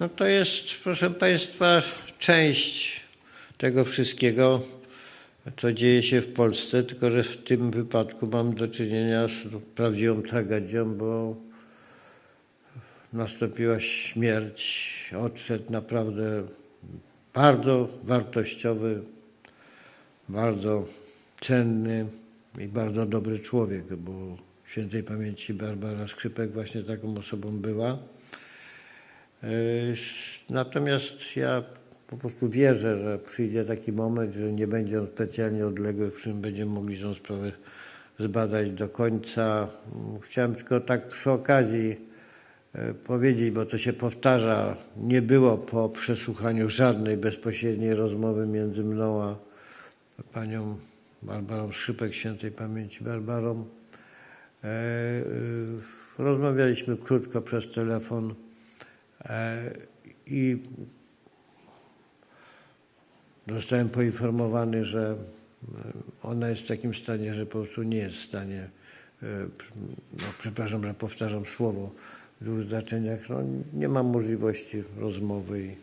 No to jest, proszę Państwa, część tego wszystkiego, co dzieje się w Polsce, tylko że w tym wypadku mam do czynienia z prawdziwą tragedią, bo nastąpiła śmierć, odszedł naprawdę bardzo wartościowy, bardzo cenny i bardzo dobry człowiek, bo świętej pamięci Barbara Skrzypek właśnie taką osobą była. Yy, Natomiast ja po prostu wierzę, że przyjdzie taki moment, że nie będzie on specjalnie odległy, w którym będziemy mogli tę sprawę zbadać do końca. Mm, Chciałem tylko tak przy okazji e, powiedzieć, bo to się powtarza, nie było po przesłuchaniu żadnej bezpośredniej rozmowy między mną a panią Barbarą Skrzypek, świętej pamięci Barbarą. E, y, Rozmawialiśmy krótko przez telefon i zostałem poinformowany, że e, ona jest w takim stanie, że po prostu nie jest w stanie, e, no, przepraszam, że powtarzam słowo w dwóch znaczeniach, no, nie ma możliwości rozmowy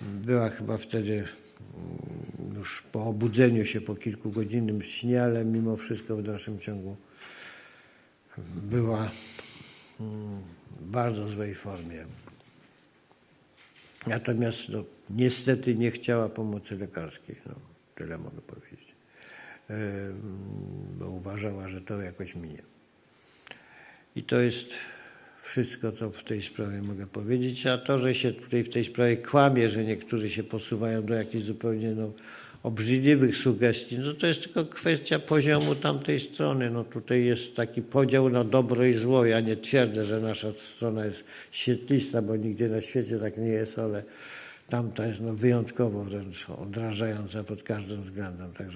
była chyba wtedy mm, już po obudzeniu się, po kilkugodzinnym śnie, ale mimo wszystko w dalszym ciągu była mm, w bardzo złej formie. Natomiast no, niestety nie chciała pomocy lekarskiej. No, tyle mogę powiedzieć. Bo uważała, że to jakoś minie. I to jest wszystko, co w tej sprawie mogę powiedzieć. A to, że się tutaj w tej sprawie kłamie, że niektórzy się posuwają do jakichś zupełnie no, obrzydliwych sugestii, no to jest tylko kwestia poziomu tamtej strony. No tutaj jest taki podział na dobro i zło. Ja nie twierdzę, że nasza strona jest świetlista, bo nigdzie na świecie tak nie jest, ale tamta jest no, wyjątkowo wręcz odrażająca pod każdym względem. Także